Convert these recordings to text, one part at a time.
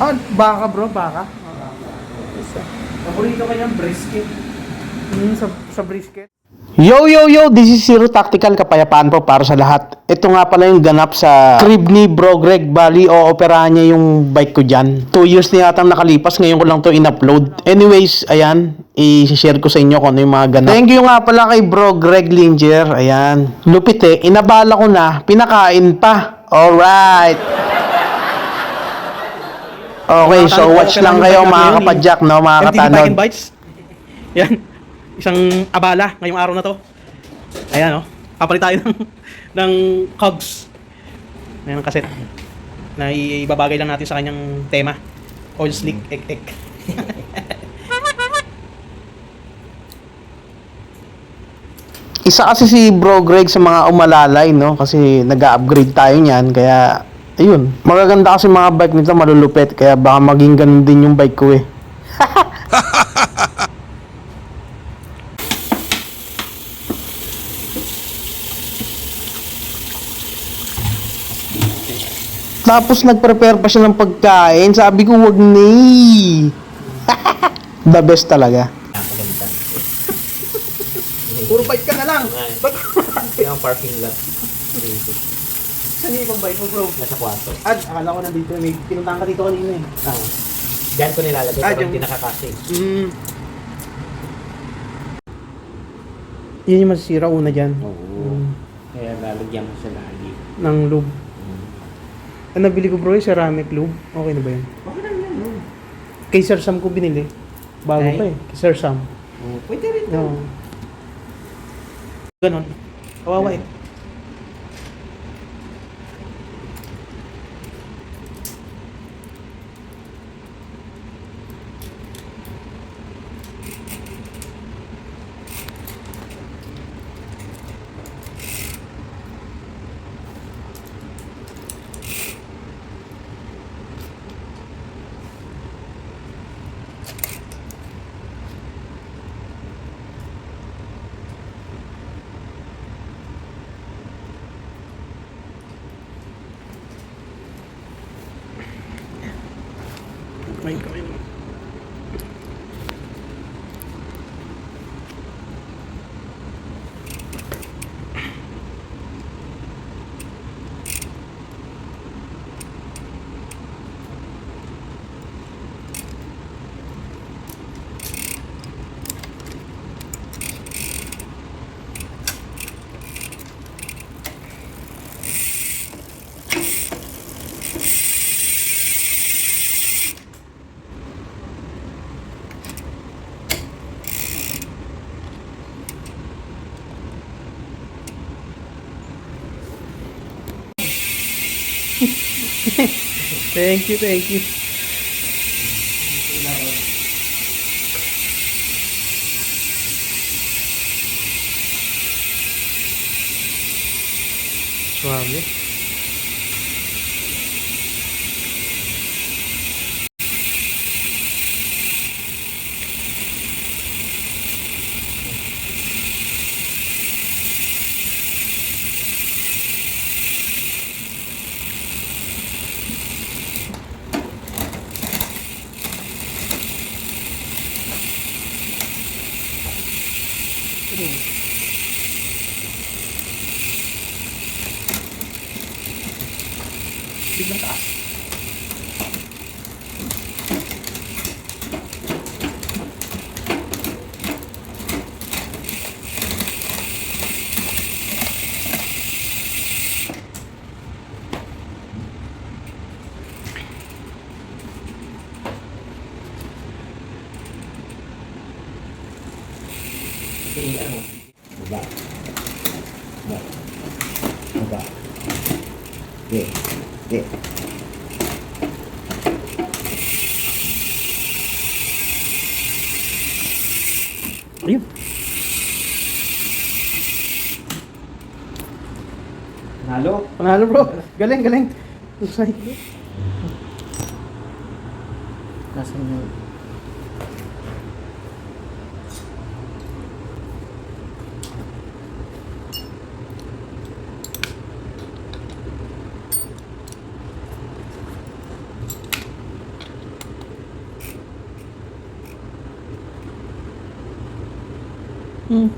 Ah, baka bro, baka. Paborito ko yung brisket. Mm, sa, sa brisket. Yo, yo, yo! This is Zero Tactical Kapayapaan po para sa lahat. Ito nga pala yung ganap sa crib ni Bro Greg Bali o operahan niya yung bike ko dyan. Two years na yata nakalipas, ngayon ko lang to in-upload. Anyways, ayan, i-share ko sa inyo kung ano yung mga ganap. Thank you nga pala kay Bro Greg Linger. Ayan, lupit eh. Inabala ko na, pinakain pa. Alright. Okay, so watch lang kayo mga kapadyak, no, mga MTV katanod. and Bites. Yan. Isang abala ngayong araw na to. Ayan, oh. Papalit tayo ng, ng cogs. Ayan ang kaset. Na ibabagay lang natin sa kanyang tema. Oil slick, ek, ek. Isa kasi si Bro Greg sa mga umalalay, no? Kasi nag-upgrade tayo niyan, kaya ayun. Magaganda kasi mga bike nito, malulupit, kaya baka maging ganun din yung bike ko eh. Tapos nag-prepare pa siya ng pagkain. Sabi ko, wag ni. The best talaga. Puro bike ka na lang. Ba't Yung parking lot. saan yung ibang bike mo, bro? Nasa kwarto. Ad, akala ko nandito. May pinuntahan ka dito kanina eh. Ah. Diyan ko nilalagay Ah, pero dyan. hindi. Mm. Yan yung masisira una dyan. Oo. Kaya lalagyan mo siya lagi. Ng lube. Ang nabili ko bro, yung ceramic lube. Okay na ba yun? Okay lang yan. no? Kay Sir Sam ko binili. Bago Ay. pa eh. Kay Sir Sam. Oh, pwede rin to. No. Ganon. Kawawa eh. May Thank you, thank you. Suave. Biglang taas. Kasi ano, baba. Baba. Baba. Okay. Okay. Ayun. Nalo? Panalo bro. Galing, galing. Usay. Nasaan yung... Mm.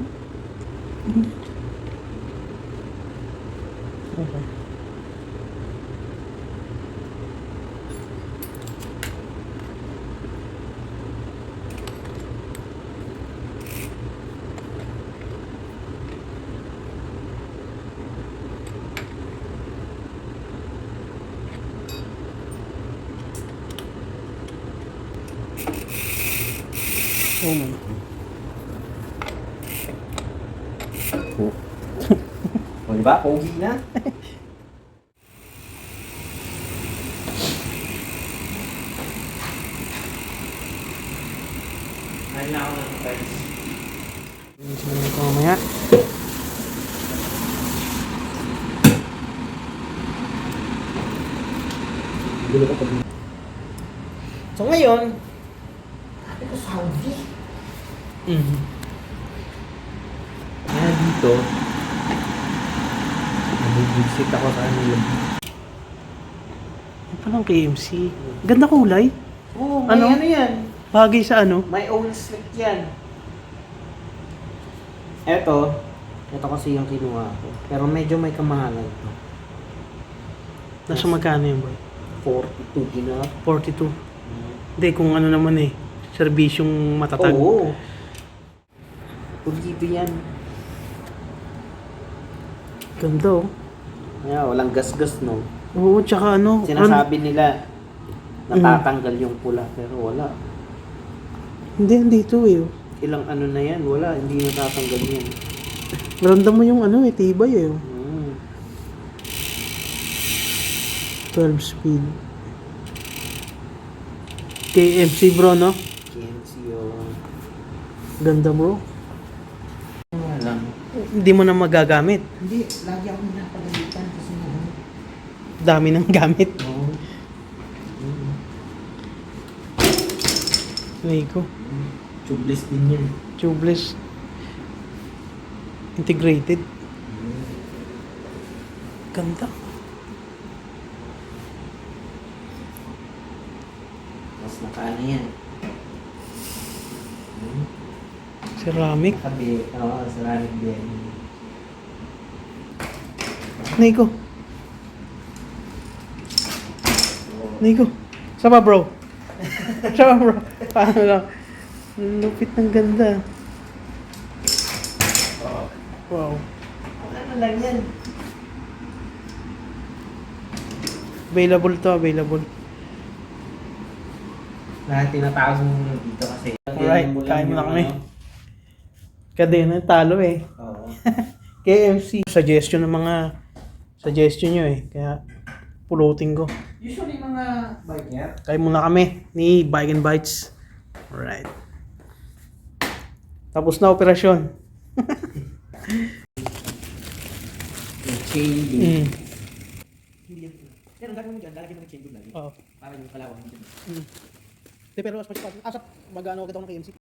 Okay. Oh my. O, diba? Pogi na. Ay na ako ng friends. Sabihin ko mamaya. Gulo ko pa din. So ngayon, ito Saudi. Mm. Dito, nabibigsit ako sa kanila. Ano palang KMC? Ganda kulay. Oo, may Ano? ano yan? Bagay sa ano? May own slick yan. Eto, ito kasi yung kinuha ko. Pero medyo may kamahalan to. Nasa magkano yun boy? 42 ginawa. 42. Hindi, kung ano naman eh. Serbisyong matatag. Oo. Pulido yan. Ganda oh. Yeah, walang gas-gas no. Oo, tsaka ano. Sinasabi nila, natatanggal yung pula. Pero wala. hindi, andito eh. oh. Ilang ano na yan, wala. Hindi natatanggal yan. Ramdam mo yung ano eh, tibay eh. oh. Mm. 12 speed. KMC bro, no? KMC yung... Ganda bro. Hindi mo na magagamit. Hindi, lagi ako napagalitan kasi ano. Dami ng gamit. Oo. Ay ko. Tubeless din yan. Tubeless. Integrated. Ganda. Mas nakaano yan. Hmm. Ceramic. Nakabi, oo, ceramic din. Nico. Nico. Saba bro. Saba bro. Paano lang? Ang Lupit ng ganda. Wow. Ano lang yan? Available to, available. Lahat tinatawag mo dito kasi. Alright, kain mo na kami. ano. Kadena, talo eh. Oo. KFC. Suggestion ng mga suggestion nyo eh. Kaya pulutin ko. Usually mga biker, Kain muna kami ni Bike and Bites. Alright. Tapos na operasyon. chain link. Mm. Ang gagawin mo dyan, lalagyan mo ng chain link lagi. Oo. Para yung kalawang dyan. Mm. Pero as much as possible, asap, mag-ano kita ng KMC.